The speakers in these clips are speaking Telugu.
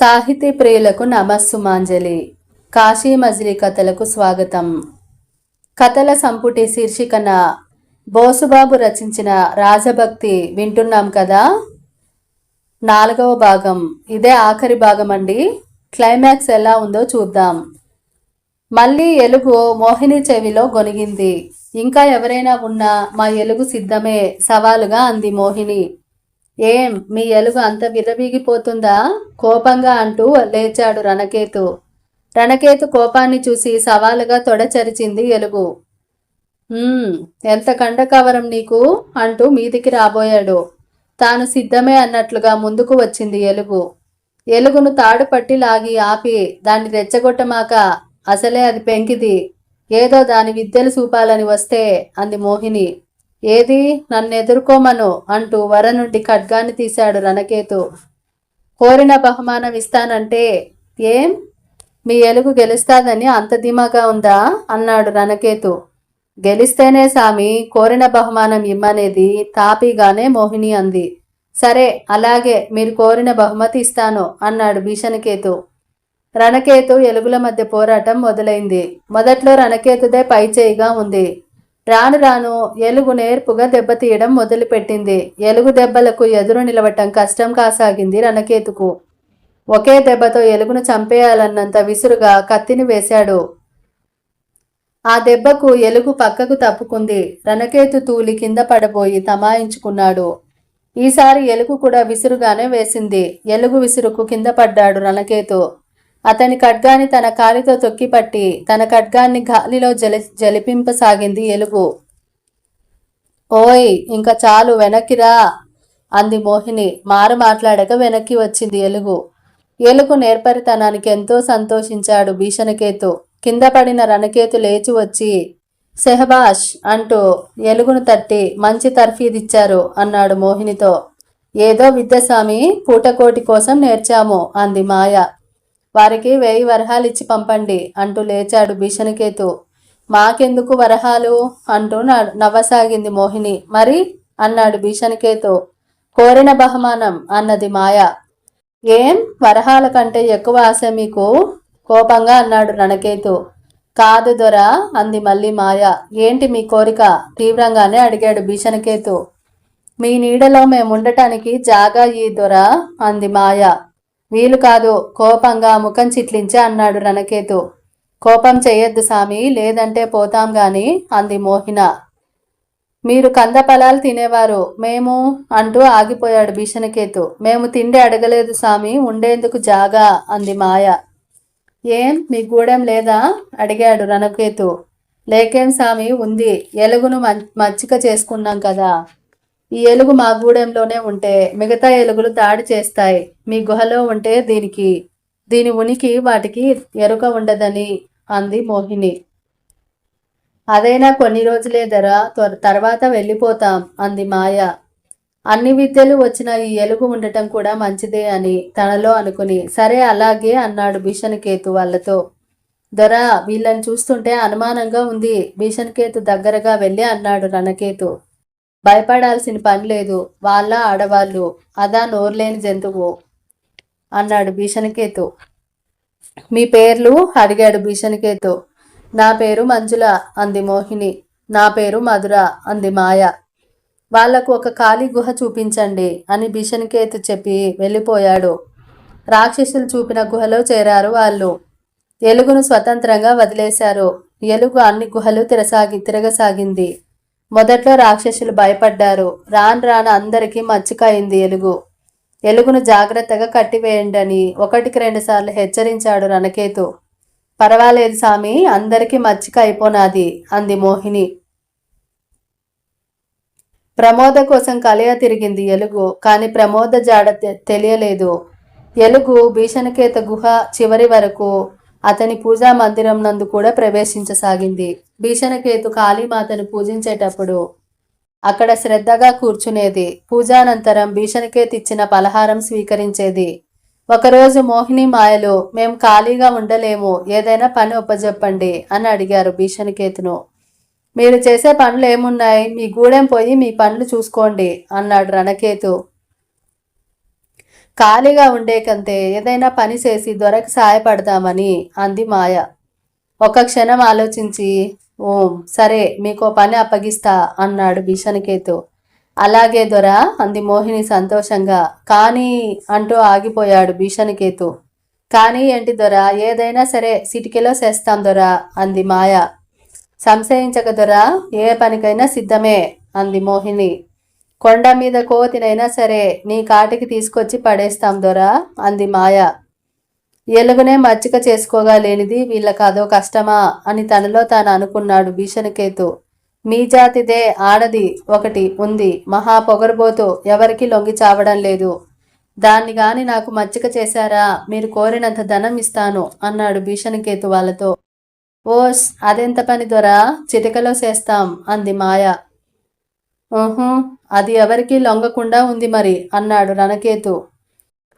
సాహితీ ప్రియులకు నమస్సుమాంజలి. కాశీ మజిలీ కథలకు స్వాగతం. కథల సంపుటి శీర్షికన బోసుబాబు రచించిన రాజభక్తి వింటున్నాం కదా? నాలుగవ భాగం. ఇదే ఆఖరి భాగం అండి క్లైమాక్స్ ఎలా ఉందో చూద్దాం. మళ్ళీ ఎలుగు మోహిని చెవిలో గొనిగింది ఇంకా ఎవరైనా ఉన్నా మా ఎలుగు సిద్ధమే సవాలుగా అంది మోహిని. ఏం మీ ఎలుగు అంత విర్రవీగిపోతుందా కోపంగా అంటూ లేచాడు రణకేతు. రణకేతు కోపాన్ని చూసి సవాలుగా తొడచరిచింది ఎలుగు. ఎంత కండకవరం నీకు? అంటూ మీదికి రాబోయాడు. తాను సిద్ధమే అన్నట్లుగా ముందుకు వచ్చింది ఎలుగు. ఎలుగును తాడు పట్టి లాగి ఆపి దాన్ని రెచ్చగొట్టమాక అసలే అది పెంకిది. ఏదో దాని విద్యలు చూపాలని వస్తే అంది మోహిని. ఏది? నన్ను ఎదుర్కోమను అంటూ వర నుండి ఖడ్గాన్ని తీశాడు రణకేతు. కోరిన బహుమానం ఇస్తానంటే ఏం? మీ ఎలుగు గెలుస్తాదని అంత ధీమాగా ఉందా? అన్నాడు రణకేతు. గెలిస్తేనే సామి కోరిన బహుమానం ఇమ్మనేది తాపీగానే మోహిని అంది. సరే అలాగే మీరు కోరిన బహుమతి ఇస్తాను అన్నాడు భీషణకేతు. రణకేతు ఎలుగుల మధ్య పోరాటం మొదలైంది. మొదట్లో రణకేతుదే పై చేయిగా ఉంది. రాను రాను ఎలుగు నేర్పుగా దెబ్బతీయడం మొదలుపెట్టింది. ఎలుగు దెబ్బలకు ఎదురు నిలవటం కష్టం కాసాగింది రణకేతుకు. ఒకే దెబ్బతో ఎలుగును చంపేయాలన్నంత విసురుగా కత్తిని వేశాడు. ఆ దెబ్బకు ఎలుగు పక్కకు తప్పుకుంది. రణకేతు తూలి కింద పడబోయి తమాయించుకున్నాడు. ఈసారి ఎలుగు కూడా విసురుగానే వేసింది. ఎలుగు విసురుకు కింద పడ్డాడు రణకేతు. అతని ఖడ్గాని తన కాలితో తొక్కిపట్టి తన ఖడ్గాన్ని గాలిలో జలి జలిపింపసాగింది ఎలుగు. ఓయ్ ఇంకా చాలు వెనక్కిరా అంది మోహిని. మారు మాట్లాడక వెనక్కి వచ్చింది ఎలుగు. ఎలుగు నేర్పరితనానికి ఎంతో సంతోషించాడు భీషణకేతు. కింద పడిన రణకేతు లేచి వచ్చి సెహబాష్ అంటూ ఎలుగును తట్టి మంచి తర్ఫీదిచ్చారు అన్నాడు మోహినితో. ఏదో విద్యస్వామి పూటకోటి కోసం నేర్చాము అంది మాయ. వారికి వెయ్యి వరహాలిచ్చి పంపండి అంటూ లేచాడు భీషణకేతు. మాకెందుకు వరహాలు? అంటూ నవ్వసాగింది మోహిని. మరి? అన్నాడు భీషణకేతు. కోరిన బహుమానం అన్నది మాయ. ఏం? వరహాల కంటే ఎక్కువ ఆశ మీకు? కోపంగా అన్నాడు రణకేతు. కాదు దొర అంది మళ్ళీ మాయ. ఏంటి మీ కోరిక? తీవ్రంగానే అడిగాడు భీషణకేతు. మీ నీడలో మేముండటానికి జాగా ఈ దొర అంది మాయ. వీలు కాదు కోపంగా ముఖం చిట్లించి అన్నాడు రణకేతు. కోపం చేయొద్దు సామి లేదంటే పోతాం గాని అంది మోహిన. మీరు కందపలాలు తినేవారు మేము అంటూ ఆగిపోయాడు భీషణకేతు. మేము తిండి అడగలేదు సామి ఉండేందుకు జాగా అంది మాయ. ఏం మీ గూడెం లేదా? అడిగాడు రణకేతు. లేకేం సామి ఉంది ఎలుగును మచ్చిక చేసుకున్నాం కదా. ఈ ఎలుగు మా గూడెంలోనే ఉంటే మిగతా ఎలుగులు దాడి చేస్తాయి. మీ గుహలో ఉంటే దీనికి దీని ఉనికి వాటికి ఎరుక ఉండదని అంది మోహిని. అదైనా కొన్ని రోజులే ధర త్వర తర్వాత వెళ్ళిపోతాం అంది మాయ. అన్ని విద్యలు వచ్చిన ఈ ఎలుగు ఉండటం కూడా మంచిదే అని తనలో అనుకుని సరే అలాగే అన్నాడు భీషణకేతు వాళ్ళతో. దొర వీళ్ళని చూస్తుంటే అనుమానంగా ఉంది. భీషణకేతు దగ్గరగా వెళ్ళి అన్నాడు రణకేతు. భయపడాల్సిన పని లేదు. వాళ్ళ ఆడవాళ్ళు అదా నోర్లేని జంతువు అన్నాడు భీషణకేతు. మీ పేర్లు? అడిగాడు భీషణకేతు. నా పేరు మంజుల అంది మోహిని. నా పేరు మధుర అంది మాయ. వాళ్ళకు ఒక ఖాళీ గుహ చూపించండి అని భీషణకేతు చెప్పి వెళ్ళిపోయాడు. రాక్షసులు చూపిన గుహలో చేరారు వాళ్ళు. ఎలుగును స్వతంత్రంగా వదిలేశారు. ఎలుగు అన్ని గుహలు తిరసాగి తిరగసాగింది. మొదట్లో రాక్షసులు భయపడ్డారు. రాను రాను అందరికీ మచ్చికయింది ఎలుగు. ఎలుగును జాగ్రత్తగా కట్టివేయండి ఒకటికి రెండు సార్లు హెచ్చరించాడు రణకేతు. పర్వాలేదు సామి అందరికీ మచ్చిక అయిపోనాది అంది మోహిని. ప్రమోద కోసం కలయ తిరిగింది ఎలుగు కాని ప్రమోద జాడ తెలియలేదు. ఎలుగు భీషణకేత గుహ చివరి వరకు అతని పూజా మందిరం నందు కూడా ప్రవేశించసాగింది. భీషణకేతు కాళీమాతను పూజించేటప్పుడు అక్కడ శ్రద్ధగా కూర్చునేది. పూజానంతరం భీషణకేతు ఇచ్చిన పలహారం స్వీకరించేది. ఒకరోజు మోహిని మాయలు మేం ఖాళీగా ఉండలేము ఏదైనా పని ఒప్పజెప్పండి అని అడిగారు భీషణకేతును. మీరు చేసే పనులు ఏమున్నాయి మీ గూడెం పోయి మీ పనులు చూసుకోండి అన్నాడు రణకేతు. ఖాళీగా ఉండే కంటే ఏదైనా పని చేసి దొరకు సాయపడదామని అంది మాయ. ఒక క్షణం ఆలోచించి ఓం సరే మీకో పని అప్పగిస్తా అన్నాడు భీషణకేతు. అలాగే దొర అంది మోహిని సంతోషంగా. కానీ అంటూ ఆగిపోయాడు భీషణకేతు. కానీ ఏంటి దొర ఏదైనా సరే సిటికెలో చేస్తాం దొర అంది మాయ. సంశయించక దొర ఏ పనికైనా సిద్ధమే అంది మోహిని. కొండ మీద కోతినైనా సరే నీ కాటికి తీసుకొచ్చి పడేస్తాం దొర అంది మాయ. ఎలుగునే మచ్చిక చేసుకోగా లేనిది వీళ్ళకి అదో కష్టమా అని తనలో తాను అనుకున్నాడు భీషణకేతు. మీ జాతిదే ఆడది ఒకటి ఉంది. మహా పొగరబోతు ఎవరికి లొంగి చావడం లేదు. దాన్ని గాని నాకు మచ్చిక చేశారా? మీరు కోరినంత ధనం ఇస్తాను అన్నాడు భీషణకేతు వాళ్ళతో. ఓస్ అదెంత పని దొరా? చిటికలో చేస్తాం అంది మాయ. ఓహో అది ఎవరికి లొంగకుండా ఉంది మరి అన్నాడు రణకేతు.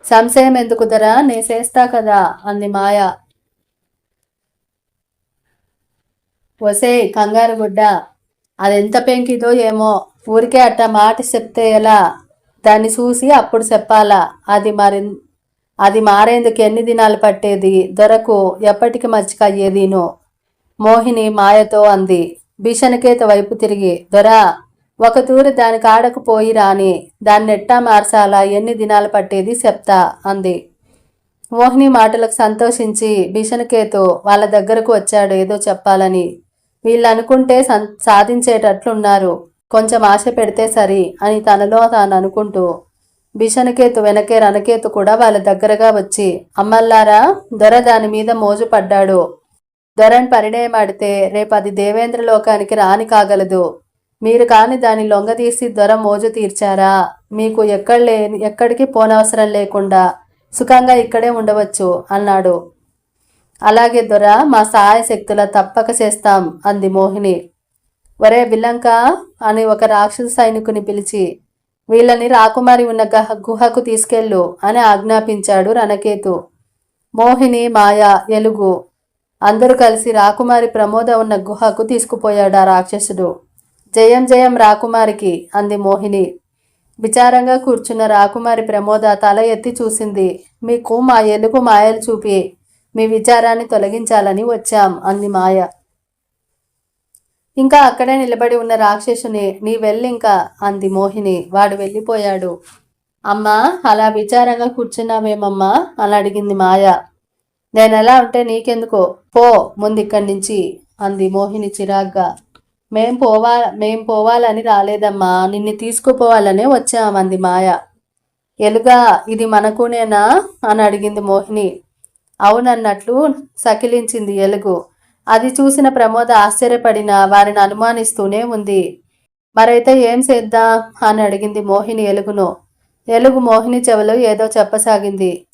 సంశయం ఎందుకు దొరా నే చేస్తా కదా అంది మాయ. ఒసే కంగారు గుడ్డ. అదెంత పెంకిదో ఏమో ఊరికే అట్ట మాట చెప్తే ఎలా? దాన్ని చూసి అప్పుడు చెప్పాలా? అది మరి అది మారేందుకు ఎన్ని దినాలు పట్టేది? దొరకు ఎప్పటికి మర్చికయ్యేదినో మోహిని మాయతో అంది. భీషణకేత వైపు తిరిగి దొరా ఒక తూరి దాని కాడకు పోయి రాని దాన్ని ఎట్టా మార్చాలా ఎన్ని దినాలు పట్టేది చెప్తా అంది. మోహిని మాటలకు సంతోషించి భీషణకేతు వాళ్ళ దగ్గరకు వచ్చాడు ఏదో చెప్పాలని. వీళ్ళు అనుకుంటే సం సాధించేటట్లున్నారు. కొంచెం ఆశ పెడితే సరి అని తనలో తాను అనుకుంటూ బిషన్కేతు వెనకే రణకేతు కూడా వాళ్ళ దగ్గరగా వచ్చి అమ్మల్లారా దొర దాని మీద మోజు పడ్డాడు. దొరని పరిణయమాడితే రేపు అది దేవేంద్ర లోకానికి రాని కాగలదు. మీరు కాని దాని లొంగదీసి దొర మోజు తీర్చారా? మీకు ఎక్కడ లేని ఎక్కడికి పోనవసరం లేకుండా సుఖంగా ఇక్కడే ఉండవచ్చు అన్నాడు. అలాగే దొర మా సహాయ శక్తుల తప్పక చేస్తాం అంది మోహిని. ఒరే బిల్లంక అని ఒక రాక్షస సైనికుని పిలిచి వీళ్ళని రాకుమారి ఉన్న గహ గుహకు తీసుకెళ్ళు అని ఆజ్ఞాపించాడు రణకేతు. మోహిని మాయ ఎలుగు అందరూ కలిసి రాకుమారి ప్రమోద ఉన్న గుహకు తీసుకుపోయాడు ఆ రాక్షసుడు. జయం జయం రాకుమారికి అంది మోహిని. విచారంగా కూర్చున్న రాకుమారి ప్రమోద తల ఎత్తి చూసింది. మీకు మా ఎలుగు మాయలు చూపి మీ విచారాన్ని తొలగించాలని వచ్చాం అంది మాయ. ఇంకా అక్కడే నిలబడి ఉన్న రాక్షసుని నీ వెళ్ళింకా అంది మోహిని. వాడు వెళ్ళిపోయాడు. అమ్మా అలా విచారంగా కూర్చున్నావేమమ్మా? అని అడిగింది మాయ. నేనెలా ఉంటే నీకెందుకో? పో ముందు ఇక్కడి నుంచి అంది మోహిని చిరాగ్గా. మేం పోవా మేం పోవాలని రాలేదమ్మా. నిన్ను తీసుకుపోవాలనే వచ్చామంది మాయ. ఎలుగా ఇది మనకునేనా? అని అడిగింది మోహిని. అవునన్నట్లు సకిలించింది ఎలుగు. అది చూసిన ప్రమోద ఆశ్చర్యపడిన వారిని అనుమానిస్తూనే ఉంది. మరైతే ఏం చేద్దాం? అని అడిగింది మోహిని ఎలుగును. ఎలుగు మోహిని చెవిలో ఏదో చెప్పసాగింది.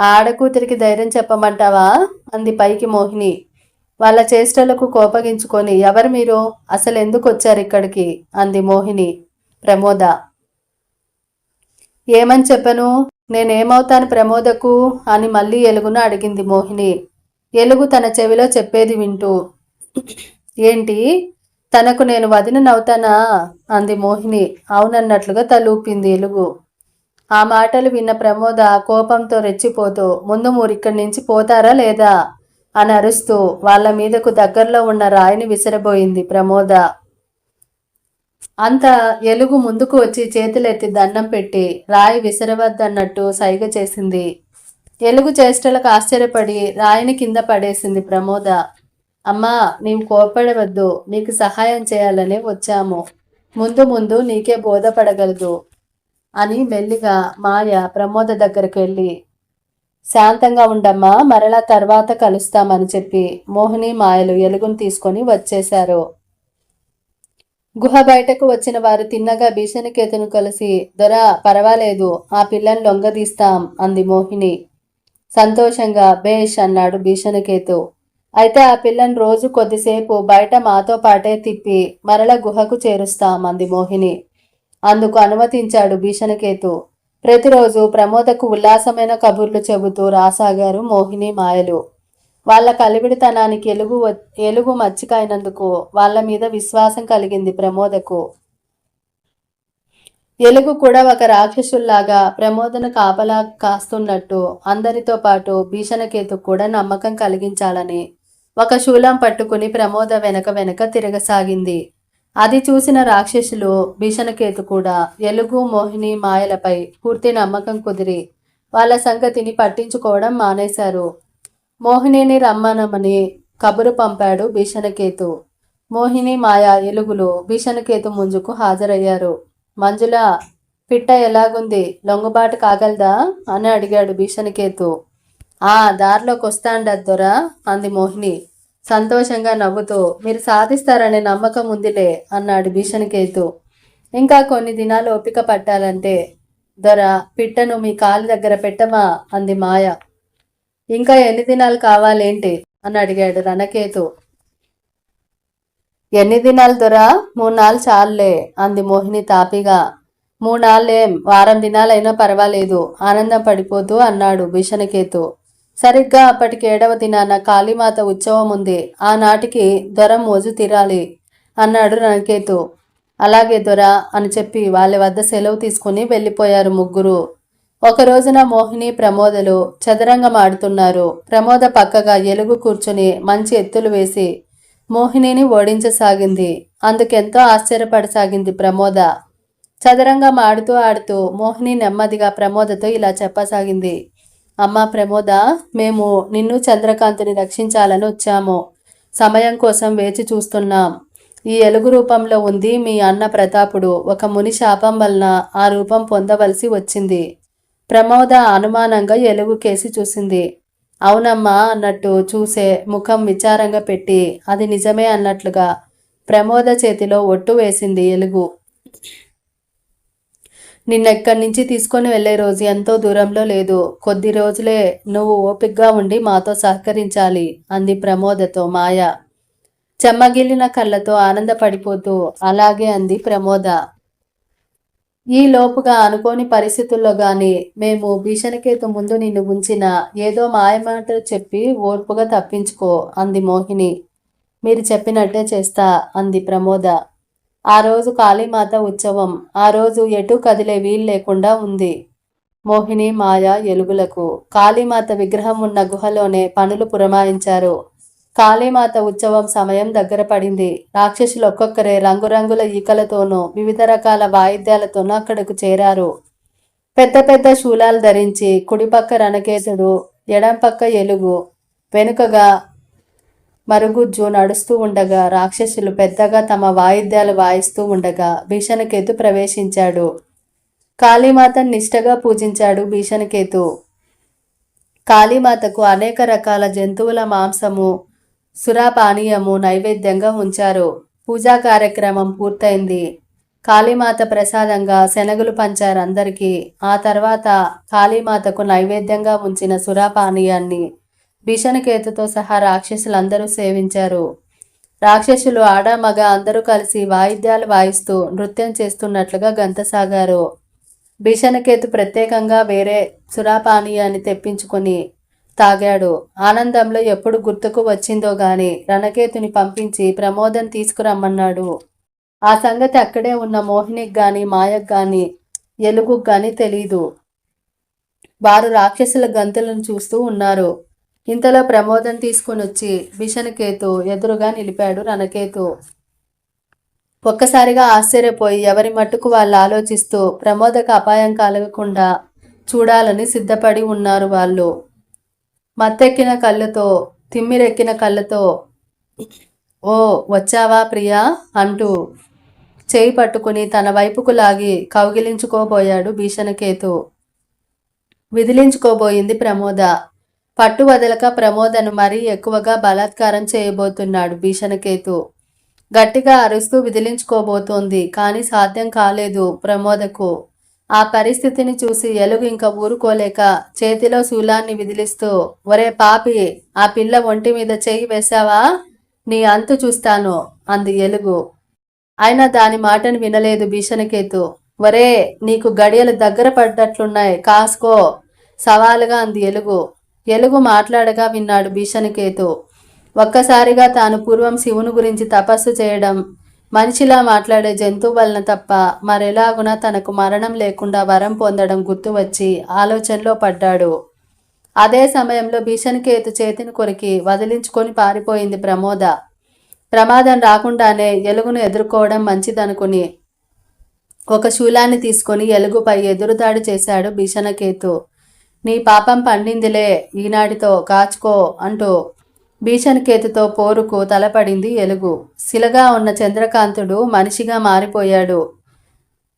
ఆ ఆడకూతురికి ధైర్యం చెప్పమంటావా? అంది పైకి మోహిని. వాళ్ళ చేష్టలకు కోపగించుకొని ఎవరు మీరు? అసలు ఎందుకు వచ్చారు ఇక్కడికి? అంది మోహిని ప్రమోద. ఏమని చెప్పను? నేనేమవుతాను ప్రమోదకు? అని మళ్ళీ ఎలుగును అడిగింది మోహిని. ఎలుగు తన చెవిలో చెప్పేది వింటూ ఏంటి? తనకు నేను వదిననవుతానా? అంది మోహిని. అవునన్నట్లుగా తలూపింది ఎలుగు. ఆ మాటలు విన్న ప్రమోద కోపంతో రెచ్చిపోతూ ముందు మూరిక్కడి నుంచి పోతారా లేదా? అని అరుస్తూ వాళ్ళ మీదకు దగ్గరలో ఉన్న రాయిని విసిరబోయింది ప్రమోద. అంత ఎలుగు ముందుకు వచ్చి చేతులెత్తి దండం పెట్టి రాయి విసిరవద్దన్నట్టు సైగ చేసింది. ఎలుగు చేష్టలకు ఆశ్చర్యపడి రాయిని కింద పడేసింది ప్రమోద. అమ్మా నీవు కోపడవద్దు నీకు సహాయం చేయాలని వచ్చాము. ముందు ముందు నీకే బోధపడగలదు అని మెల్లిగా మాయ ప్రమోద దగ్గరికి వెళ్ళి శాంతంగా ఉండమ్మా మరలా తర్వాత కలుస్తామని చెప్పి మోహిని మాయలు ఎలుగును తీసుకొని వచ్చేశారు. గుహ బయటకు వచ్చిన వారు తిన్నగా భీషణికేతును కలిసి దొర పర్వాలేదు ఆ పిల్లని లొంగదీస్తాం అంది మోహిని. సంతోషంగా బేష్ అన్నాడు భీషణికేతు. అయితే ఆ పిల్లను రోజు కొద్దిసేపు బయట మాతో పాటే తిప్పి మరల గుహకు చేరుస్తాం అంది మోహిని. అందుకు అనుమతించాడు భీషణకేతు. ప్రతిరోజు ప్రమోదకు ఉల్లాసమైన కబుర్లు చెబుతూ రాసాగారు మోహిని మాయలు. వాళ్ళ కలివిడితనానికి ఎలుగు ఎలుగు మచ్చికైనందుకు వాళ్ళ మీద విశ్వాసం కలిగింది ప్రమోదకు. ఎలుగు కూడా ఒక రాక్షసుల్లాగా ప్రమోదను కాపలా కాస్తున్నట్టు అందరితో పాటు భీషణకేతు కూడా నమ్మకం కలిగించాలని ఒక శూలం పట్టుకుని ప్రమోద వెనక వెనక తిరగసాగింది. అది చూసిన రాక్షసులు భీషణకేతు కూడా ఎలుగు మోహిని మాయలపై పూర్తి నమ్మకం కుదిరి వాళ్ళ సంగతిని పట్టించుకోవడం మానేశారు. మోహినిని రమ్మనమని కబురు పంపాడు భీషణకేతు. మోహిని మాయ ఎలుగులు భీషణకేతు ముంజుకు హాజరయ్యారు. మంజుల పిట్ట ఎలాగుంది? లొంగుబాటు కాగలదా? అని అడిగాడు భీషణకేతు. ఆ దారిలోకి వస్తాండద్దొరా అంది మోహిని. సంతోషంగా నవ్వుతూ మీరు సాధిస్తారనే నమ్మకం ఉందిలే అన్నాడు భీషణకేతు. ఇంకా కొన్ని దినాలు ఓపిక పట్టాలంటే దొర పిట్టను మీ కాలు దగ్గర పెట్టమా? అంది మాయ. ఇంకా ఎన్ని దినాలు కావాలేంటి? అని అడిగాడు రణకేతు. ఎన్ని దినాలు దొర? మూడు నాలుగు చాలులే అంది మోహిని తాపిగా. మూడు నాళ్ళేం వారం దినాలైనా పర్వాలేదు ఆనందం పడిపోతూ అన్నాడు భీషణకేతు. సరిగ్గా అప్పటికి ఏడవ దినాన కాళీమాత ఉత్సవం ఉంది. ఆనాటికి దొర మోజు తీరాలి అన్నాడు రణకేతు. అలాగే దొర అని చెప్పి వాళ్ళ వద్ద సెలవు తీసుకుని వెళ్ళిపోయారు ముగ్గురు. ఒక రోజున మోహిని ప్రమోదలు చదరంగం ఆడుతున్నారు. ప్రమోద పక్కగా ఎలుగు కూర్చుని మంచి ఎత్తులు వేసి మోహినిని ఓడించసాగింది. అందుకెంతో ఆశ్చర్యపడసాగింది ప్రమోద. చదరంగం ఆడుతూ ఆడుతూ మోహిని నెమ్మదిగా ప్రమోదతో ఇలా చెప్పసాగింది. అమ్మా ప్రమోద మేము నిన్ను చంద్రకాంతుని రక్షించాలని వచ్చాము. సమయం కోసం వేచి చూస్తున్నాం. ఈ ఎలుగు రూపంలో ఉంది మీ అన్న ప్రతాపుడు. ఒక ముని శాపం వలన ఆ రూపం పొందవలసి వచ్చింది. ప్రమోద అనుమానంగా ఎలుగు కేసి చూసింది. అవునమ్మా అన్నట్టు చూసే ముఖం విచారంగా పెట్టి అది నిజమే అన్నట్లుగా ప్రమోద చేతిలో ఒట్టు వేసింది ఎలుగు. నిన్నెక్కడి నుంచి తీసుకొని వెళ్ళే రోజు ఎంతో దూరంలో లేదు. కొద్ది రోజులే నువ్వు ఓపిగ్గా ఉండి మాతో సహకరించాలి అంది ప్రమోదతో మాయ. చెమ్మగిల్లిన కళ్ళతో ఆనందపడిపోతూ అలాగే అంది ప్రమోద. ఈ లోపుగా అనుకోని పరిస్థితుల్లో గాని మేము భీషణకేతు ముందు నిన్ను ఉంచిన ఏదో మాయమాటలు చెప్పి ఓర్పుగా తప్పించుకో అంది మోహిని. మీరు చెప్పినట్టే చేస్తా అంది ప్రమోద. ఆ రోజు కాళీమాత ఉత్సవం. ఆ రోజు ఎటు కదిలే వీలు లేకుండా ఉంది. మోహిని మాయ ఎలుగులకు. కాళీమాత విగ్రహం ఉన్న గుహలోనే పనులు పురమాయించారు. కాళీమాత ఉత్సవం సమయం దగ్గర పడింది. రాక్షసులు ఒక్కొక్కరే రంగురంగుల ఈకలతోనూ వివిధ రకాల వాయిద్యాలతోనూ అక్కడకు చేరారు. పెద్ద పెద్ద శూలాలు ధరించి కుడిపక్క రణకేతుడు ఎడం పక్క ఎలుగు వెనుకగా మరుగుజ్జు నడుస్తూ ఉండగా రాక్షసులు పెద్దగా తమ వాయిద్యాలు వాయిస్తూ ఉండగా భీషణకేతు ప్రవేశించాడు. కాళీమాతను నిష్టగా పూజించాడు భీషణకేతు. కాళీమాతకు అనేక రకాల జంతువుల మాంసము సురాపానీయము నైవేద్యంగా ఉంచారు. పూజా కార్యక్రమం పూర్తయింది. కాళీమాత ప్రసాదంగా శనగలు పంచారు అందరికీ ఆ తర్వాత కాళీమాతకు నైవేద్యంగా ఉంచిన సురాపానీయాన్ని భీషణకేతుతో సహా రాక్షసులందరూ సేవించారు. రాక్షసులు ఆడ మగ అందరూ కలిసి వాయిద్యాలు వాయిస్తూ నృత్యం చేస్తున్నట్లుగా గంతసాగారు. భీషణకేతు ప్రత్యేకంగా వేరే సురాపానీయాన్ని తెప్పించుకొని తాగాడు. ఆనందంలో ఎప్పుడు గుర్తుకు వచ్చిందో గాని రణకేతుని పంపించి ప్రమోదం తీసుకురమ్మన్నాడు. ఆ సంగతి అక్కడే ఉన్న మోహినికి గాని మాయకు గాని ఎలుగుకు గాని తెలీదు. వారు రాక్షసుల గంతులను చూస్తూ ఉన్నారు. ఇంతలో ప్రమోదం తీసుకుని వచ్చి భీషణకేతు ఎదురుగా నిలిపాడు రణకేతు. ఒక్కసారిగా ఆశ్చర్యపోయి ఎవరి మట్టుకు వాళ్ళు ఆలోచిస్తూ ప్రమోదకు అపాయం కలగకుండా చూడాలని సిద్ధపడి ఉన్నారు వాళ్ళు. మత్తెక్కిన కళ్ళతో తిమ్మిరెక్కిన కళ్ళతో ఓ వచ్చావా ప్రియా? అంటూ చేయి పట్టుకుని తన వైపుకు లాగి కౌగిలించుకోబోయాడు భీషణకేతు. విదిలించుకోబోయింది ప్రమోద. పట్టు వదలక ప్రమోదను మరీ ఎక్కువగా బలాత్కారం చేయబోతున్నాడు భీషణకేతు. గట్టిగా అరుస్తూ విదిలించుకోబోతోంది కానీ సాధ్యం కాలేదు ప్రమోదకు. ఆ పరిస్థితిని చూసి ఎలుగు ఇంకా ఊరుకోలేక చేతిలో శూలాన్ని విదిలిస్తూ ఒరే పాపి ఆ పిల్ల ఒంటి మీద చేయి వేశావా? నీ అంతు చూస్తాను అంది ఎలుగు అయినా దాని మాటను వినలేదు భీషణకేతు. ఒరే నీకు గడియలు దగ్గర పడ్డట్లున్నాయి కాసుకో సవాలుగా అంది ఎలుగు ఎలుగు మాట్లాడగా విన్నాడు భీషణకేతు. ఒక్కసారిగా తాను పూర్వం శివుని గురించి తపస్సు చేయడం మనిషిలా మాట్లాడే జంతువు వలన తప్ప మరెలాగున తనకు మరణం లేకుండా వరం పొందడం గుర్తు వచ్చి ఆలోచనలో పడ్డాడు. అదే సమయంలో భీషణకేతు చేతిని కొరికి వదిలించుకొని పారిపోయింది ప్రమోద. ప్రమాదం రాకుండానే ఎలుగును ఎదుర్కోవడం మంచిదనుకుని ఒక శూలాన్ని తీసుకొని ఎలుగుపై ఎదురుదాడి చేశాడు భీషణకేతు. నీ పాపం పండిందిలే ఈనాటితో కాచుకో అంటూ భీషణకేతుతో పోరుకు తలపడింది ఎలుగు. శిలగా ఉన్న చంద్రకాంతుడు మనిషిగా మారిపోయాడు.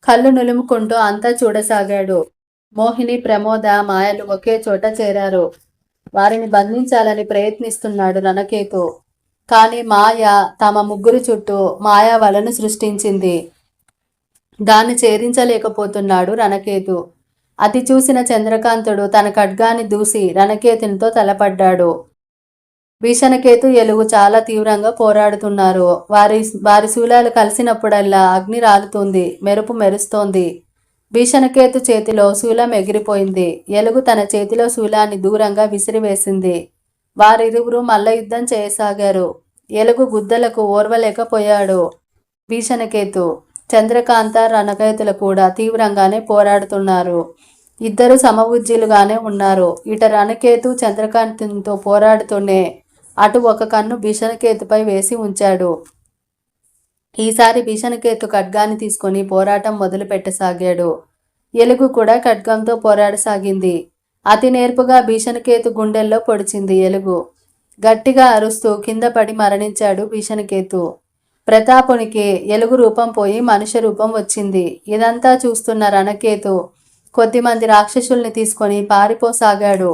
కళ్ళు నులుముకుంటూ అంతా చూడసాగాడు. మోహిని ప్రమోద మాయలు ఒకే చోట చేరారు. వారిని బంధించాలని ప్రయత్నిస్తున్నాడు రణకేతు. కానీ మాయ తమ ముగ్గురు చుట్టూ మాయా వలను సృష్టించింది. దాన్ని ఛేదించలేకపోతున్నాడు రణకేతు. అది చూసిన చంద్రకాంతుడు తన ఖడ్గాన్ని దూసి రణకేతునితో తలపడ్డాడు. భీషణకేతు ఎలుగు చాలా తీవ్రంగా పోరాడుతున్నారు. వారి వారి శూలాలు కలిసినప్పుడల్లా అగ్ని రాలుతుంది మెరుపు మెరుస్తోంది. భీషణకేతు చేతిలో శూలం ఎగిరిపోయింది. ఎలుగు తన చేతిలో శూలాన్ని దూరంగా విసిరివేసింది. వారిరువురు మల్ల యుద్ధం చేయసాగారు. ఎలుగు గుద్దలకు ఓర్వలేకపోయాడు భీషణకేతు. చంద్రకాంత రణకేతులు కూడా తీవ్రంగానే పోరాడుతున్నారు. ఇద్దరు సమబుజ్జులుగానే ఉన్నారు. ఇట రణకేతు చంద్రకాంతతో పోరాడుతూనే అటు ఒక కన్ను భీషణకేతుపై వేసి ఉంచాడు. ఈసారి భీషణకేతు ఖడ్గాన్ని తీసుకొని పోరాటం మొదలు పెట్టసాగాడు ఎలుగు కూడా ఖడ్గంతో పోరాడసాగింది. అతి నేర్పుగా భీషణకేతు గుండెల్లో పొడిచింది ఎలుగు. గట్టిగా అరుస్తూ కింద పడి మరణించాడు భీషణకేతు. ప్రతాపునికి ఎలుగు రూపం పోయి మనుష్య రూపం వచ్చింది. ఇదంతా చూస్తున్న రణకేతు కొద్దిమంది రాక్షసుల్ని తీసుకొని పారిపోసాగాడు.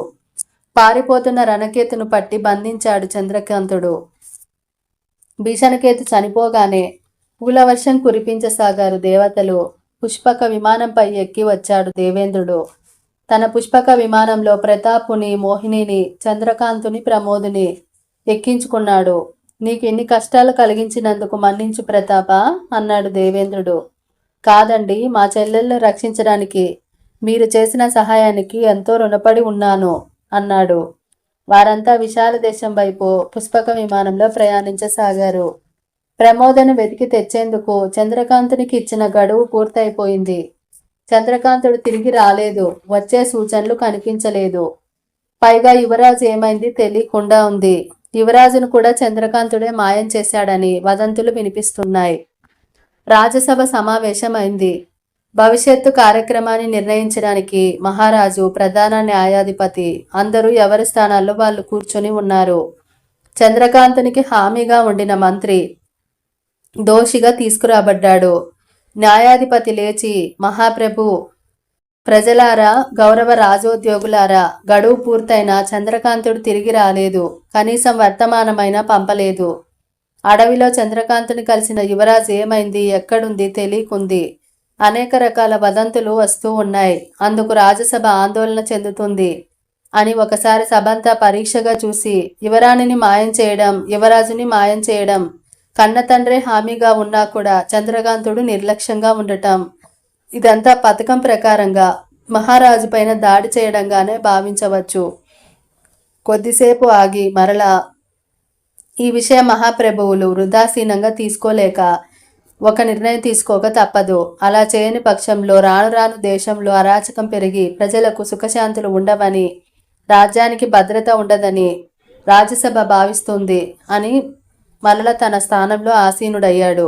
పారిపోతున్న రణకేతును పట్టి బంధించాడు చంద్రకాంతుడు. భీషణకేతు చనిపోగానే పూలవర్షం కురిపించసాగారు దేవతలు. పుష్పక విమానంపై ఎక్కి వచ్చాడు దేవేంద్రుడు. తన పుష్పక విమానంలో ప్రతాపుని మోహినిని చంద్రకాంతుని ప్రమోదుని ఎక్కించుకున్నాడు. నీకు ఎన్ని కష్టాలు కలిగించినందుకు మన్నించు ప్రతాప అన్నాడు దేవేంద్రుడు. కాదండి మా చెల్లెల్ని రక్షించడానికి మీరు చేసిన సహాయానికి ఎంతో రుణపడి ఉన్నాను అన్నాడు. వారంతా విశాల దేశం వైపు పుష్పక విమానంలో ప్రయాణించసాగారు. ప్రమోదను వెతికి తెచ్చేందుకు చంద్రకాంతునికి ఇచ్చిన గడువు పూర్తయిపోయింది. చంద్రకాంతుడు తిరిగి రాలేదు వచ్చే సూచనలు కనిపించలేదు. పైగా యువరాజు ఏమైంది తెలియకుండా ఉంది. యువరాజును కూడా చంద్రకాంతుడే మాయం చేశాడని వదంతులు వినిపిస్తున్నాయి. రాజ్యసభ సమావేశమైంది. భవిష్యత్తు కార్యక్రమాన్ని నిర్ణయించడానికి మహారాజు ప్రధాన న్యాయాధిపతి అందరూ ఎవరి స్థానాల్లో వాళ్ళు కూర్చొని ఉన్నారు? చంద్రకాంతునికి హామీగా ఉండిన మంత్రి దోషిగా తీసుకురాబడ్డాడు. న్యాయాధిపతి లేచి మహాప్రభు ప్రజలారా గౌరవ రాజోద్యోగులారా గడువు పూర్తయిన చంద్రకాంతుడు తిరిగి రాలేదు. కనీసం వర్తమానమైన పంపలేదు. అడవిలో చంద్రకాంతుని కలిసిన యువరాజు ఏమైంది? ఎక్కడుంది? తెలియకుంది. అనేక రకాల వదంతులు వస్తూ ఉన్నాయి. అందుకు రాజ్యసభ ఆందోళన చెందుతుంది అని ఒకసారి సభంతా పరీక్షగా చూసి యువరాణిని మాయం చేయడం యువరాజుని మాయం చేయడం కన్న తండ్రే హామీగా ఉన్నా కూడా చంద్రకాంతుడు నిర్లక్ష్యంగా ఉండటం. ఇదంతా పథకం ప్రకారంగా మహారాజు పైన దాడి చేయడంగానే భావించవచ్చు. కొద్దిసేపు ఆగి మరలా ఈ విషయం మహాప్రభువులు వృధాసీనంగా తీసుకోలేక ఒక నిర్ణయం తీసుకోక తప్పదు. అలా చేయని పక్షంలో రాను రాను దేశంలో అరాచకం పెరిగి ప్రజలకు సుఖశాంతులు ఉండవని రాజ్యానికి భద్రత ఉండదని రాజ్యసభ భావిస్తుంది అని మరల తన స్థానంలో ఆసీనుడయ్యాడు.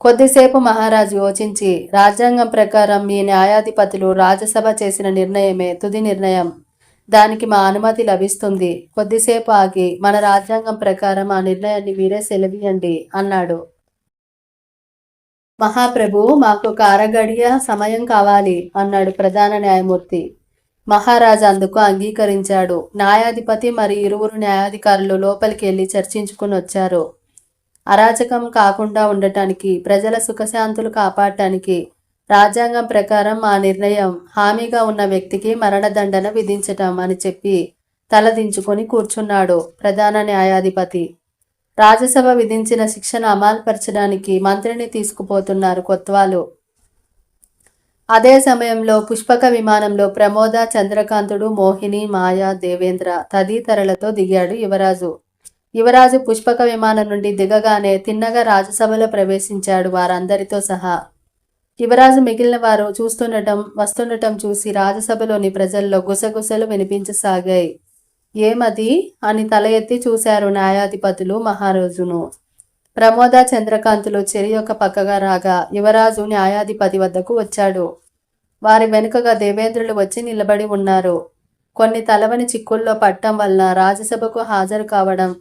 కొద్దిసేపు మహారాజు యోచించి రాజ్యాంగం ప్రకారం మీ న్యాయాధిపతులు రాజ్యసభ చేసిన నిర్ణయమే తుది నిర్ణయం. దానికి మా అనుమతి లభిస్తుంది. కొద్దిసేపు ఆగి మన రాజ్యాంగం ప్రకారం ఆ నిర్ణయాన్ని మీరే సెలవియండి అన్నాడు. మహాప్రభు మాకు ఒక అరగడియ సమయం కావాలి అన్నాడు ప్రధాన న్యాయమూర్తి. మహారాజు అందుకు అంగీకరించాడు. న్యాయాధిపతి మరి ఇరువురు న్యాయాధికారులు లోపలికి వెళ్ళి చర్చించుకుని వచ్చారు అరాచకం కాకుండా ఉండటానికి ప్రజల సుఖశాంతులు కాపాడటానికి రాజ్యాంగం ప్రకారం ఆ నిర్ణయం హామీగా ఉన్న వ్యక్తికి మరణదండన విధించటం అని చెప్పి తలదించుకొని కూర్చున్నాడు ప్రధాన న్యాయాధిపతి. రాజ్యసభ విధించిన శిక్షను అమలుపరచడానికి మంత్రిని తీసుకుపోతున్నారు కొత్వాలు. అదే సమయంలో పుష్పక విమానంలో ప్రమోద చంద్రకాంతుడు మోహిని మాయా దేవేంద్ర తదితరులతో దిగాడు యువరాజు. యువరాజు పుష్పక విమానం నుండి దిగగానే తిన్నగా రాజసభలో ప్రవేశించాడు వారందరితో సహా. యువరాజు మిగిలిన వారు చూస్తుండటం వస్తుండటం చూసి రాజసభలోని ప్రజల్లో గుసగుసలు వినిపించసాగాయి. ఏమది? అని తల ఎత్తి చూశారు న్యాయాధిపతులు మహారాజును. ప్రమోద చంద్రకాంతులు చెరి యొక్క పక్కగా రాగా యువరాజు న్యాయాధిపతి వద్దకు వచ్చాడు. వారి వెనుకగా దేవేంద్రులు వచ్చి నిలబడి ఉన్నారు. కొన్ని తలవని చిక్కుల్లో పట్టం వలన రాజ్యసభకు హాజరు కావడం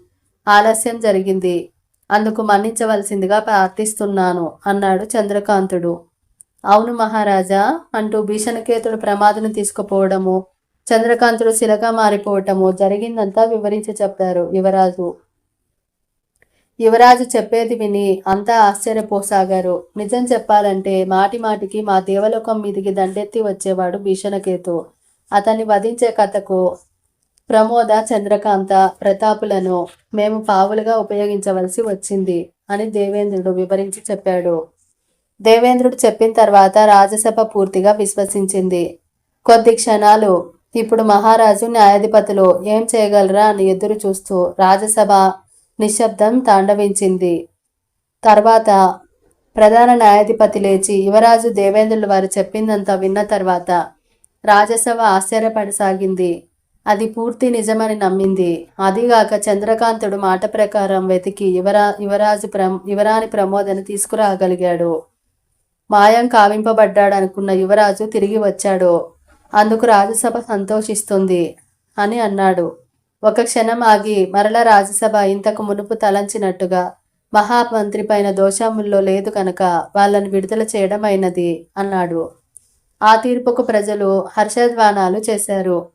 ఆలస్యం జరిగింది. అందుకు మన్నించవలసిందిగా ప్రార్థిస్తున్నాను అన్నాడు చంద్రకాంతుడు. అవును మహారాజా అంటూ భీషణకేతుడు ప్రమాదం తీసుకుపోవడము చంద్రకాంతుడు శిలగా మారిపోవటము జరిగిందంతా వివరించి చెప్పారు యువరాజు. యువరాజు చెప్పేది విని అంతా ఆశ్చర్యపోసాగారు. నిజం చెప్పాలంటే మాటి మాటికి మా దేవలోకం మీదికి దండెత్తి వచ్చేవాడు భీషణకేతు. అతన్ని వధించే కథకు ప్రమోద చంద్రకాంత ప్రతాపులను మేము పావులుగా ఉపయోగించవలసి వచ్చింది అని దేవేంద్రుడు వివరించి చెప్పాడు. దేవేంద్రుడు చెప్పిన తర్వాత రాజసభ పూర్తిగా విశ్వసించింది. కొద్ది క్షణాలు ఇప్పుడు మహారాజు న్యాయాధిపతులు ఏం చేయగలరా అని ఎదురు చూస్తూ రాజసభ నిశ్శబ్దం తాండవించింది. తర్వాత ప్రధాన న్యాయాధిపతి లేచి యువరాజు దేవేంద్రులు వారు చెప్పిందంతా విన్న తర్వాత రాజసభ ఆశ్చర్యపడసాగింది. అది పూర్తి నిజమని నమ్మింది. అదిగాక చంద్రకాంతుడు మాట ప్రకారం వెతికి యువరా యువరాజు ప్ర యువరాణి ప్రమోదని తీసుకురాగలిగాడు. మాయం కావింపబడ్డాడనుకున్న యువరాజు తిరిగి వచ్చాడు. అందుకు రాజ్యసభ సంతోషిస్తుంది అని అన్నాడు. ఒక క్షణం ఆగి మరల రాజ్యసభ ఇంతకు మునుపు తలంచినట్టుగా మహామంత్రి పైన దోషముల్లో లేదు కనుక వాళ్ళని విడుదల చేయడమైనది అన్నాడు. ఆ తీర్పుకు ప్రజలు హర్షధ్వానాలు చేశారు.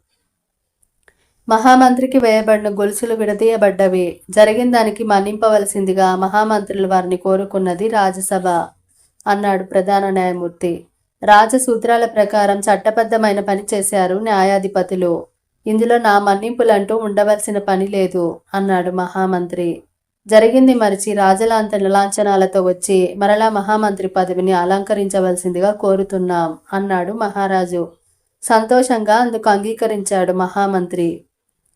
మహామంత్రికి వేయబడిన గొలుసులు విడదీయబడ్డవి. జరిగిన దానికి మన్నింపవలసిందిగా మహామంత్రులు వారిని కోరుకున్నది రాజసభ అన్నాడు ప్రధాన న్యాయమూర్తి. రాజసూత్రాల ప్రకారం చట్టబద్ధమైన పని చేశారు న్యాయాధిపతులు. ఇందులో నా మన్నింపులంటూ ఉండవలసిన పని లేదు అన్నాడు మహామంత్రి. జరిగింది మరిచి రాజలాంత లాంఛనాలతో వచ్చి మరలా మహామంత్రి పదవిని అలంకరించవలసిందిగా కోరుతున్నాం అన్నాడు మహారాజు. సంతోషంగా అందుకు అంగీకరించాడు మహామంత్రి.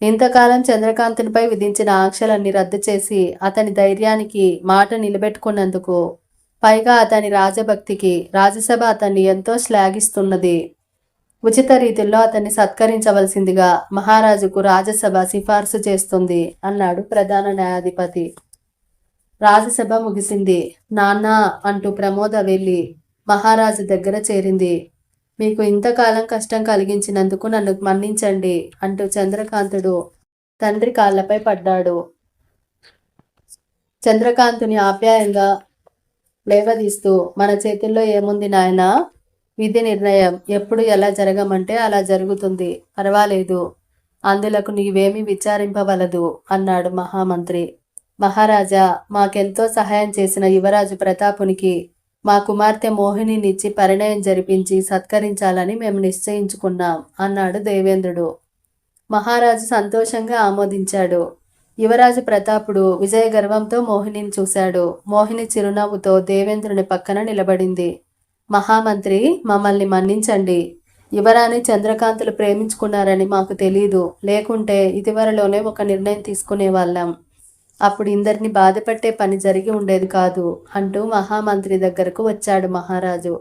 ఇంతకాలం చంద్రకాంతునిపై విధించిన ఆంక్షలన్నీ రద్దు చేసి అతని ధైర్యానికి మాట నిలబెట్టుకున్నందుకు పైగా అతని రాజభక్తికి రాజ్యసభ అతన్ని ఎంతో శ్లాఘిస్తున్నది. ఉచిత రీతిలో అతన్ని సత్కరించవలసిందిగా మహారాజుకు రాజ్యసభ సిఫార్సు చేస్తుంది అన్నాడు ప్రధాన న్యాయాధిపతి. రాజ్యసభ ముగిసింది. నాన్న అంటూ ప్రమోద వెళ్ళి మహారాజు దగ్గర చేరింది. మీకు ఇంతకాలం కష్టం కలిగించినందుకు నన్ను మన్నించండి అంటూ చంద్రకాంతుడు తండ్రి కాళ్ళపై పడ్డాడు. చంద్రకాంతుని ఆప్యాయంగా లేవదీస్తూ మన చేతుల్లో ఏముంది నాయనా? విధి నిర్ణయం. ఎప్పుడు ఎలా జరగమంటే అలా జరుగుతుంది. పర్వాలేదు. అందులకు నీవేమీ విచారింపవలదు అన్నాడు మహామంత్రి. మహారాజా మాకెంతో సహాయం చేసిన యువరాజు ప్రతాపునికి మా కుమార్తె మోహినినిచ్చి పరిణయం జరిపించి సత్కరించాలని మేము నిశ్చయించుకున్నాం అన్నాడు దేవేంద్రుడు. మహారాజు సంతోషంగా ఆమోదించాడు. యువరాజు ప్రతాపుడు విజయ గర్వంతో మోహినిని చూశాడు. మోహిని చిరునవ్వుతో దేవేంద్రుని పక్కన నిలబడింది. మహామంత్రి మమ్మల్ని మన్నించండి. యువరాణి చంద్రకాంతులు ప్రేమించుకున్నారని మాకు తెలీదు. లేకుంటే ఇదివరలోనే ఒక నిర్ణయం తీసుకునే వాళ్ళం. అప్పుడు ఇందరిని బాధపెట్టే పని జరిగి ఉండేది కాదు అంటూ మహామంత్రి దగ్గరకు వచ్చాడు మహారాజు.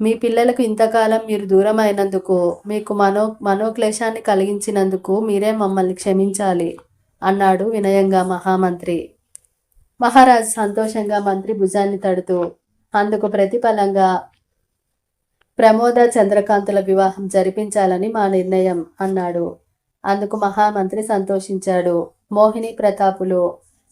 మీ పిల్లలకు ఇంతకాలం మీరు దూరం అయినందుకు మీకు మనో మనోక్లేశాన్ని కలిగించినందుకు మీరే మమ్మల్ని క్షమించాలి అన్నాడు వినయంగా మహామంత్రి. మహారాజు సంతోషంగా మంత్రి భుజాన్ని తడుతూ అందుకు ప్రతిఫలంగా ప్రమోద చంద్రకాంతుల వివాహం జరిపించాలని మా నిర్ణయం అన్నాడు. అందుకు మహామంత్రి సంతోషించాడు. మోహిని ప్రతాపులు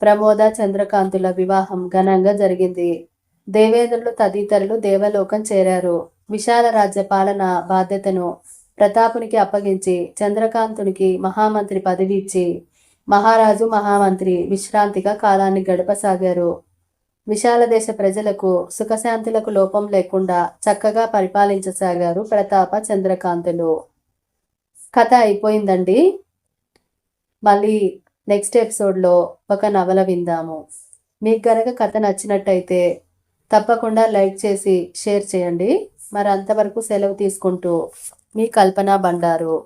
ప్రమోద చంద్రకాంతుల వివాహం ఘనంగా జరిగింది. దేవేంద్రులు తదితరులు దేవలోకం చేరారు. విశాల రాజ్య పాలన బాధ్యతను ప్రతాపునికి అప్పగించి చంద్రకాంతునికి మహామంత్రి పదవి ఇచ్చి మహారాజు మహామంత్రి విశ్రాంతిగా కాలాన్ని గడపసాగారు. విశాల దేశ ప్రజలకు సుఖశాంతులకు లోపం లేకుండా చక్కగా పరిపాలించసాగారు ప్రతాప చంద్రకాంతులు. కథ అయిపోయిందండి. మళ్ళీ నెక్స్ట్ ఎపిసోడ్లో ఒక నవల విందాము. మీకు గనక కథ నచ్చినట్టయితే తప్పకుండా లైక్ చేసి షేర్ చేయండి. మరి అంతవరకు సెలవు తీసుకుంటూ మీ కల్పన బండారు.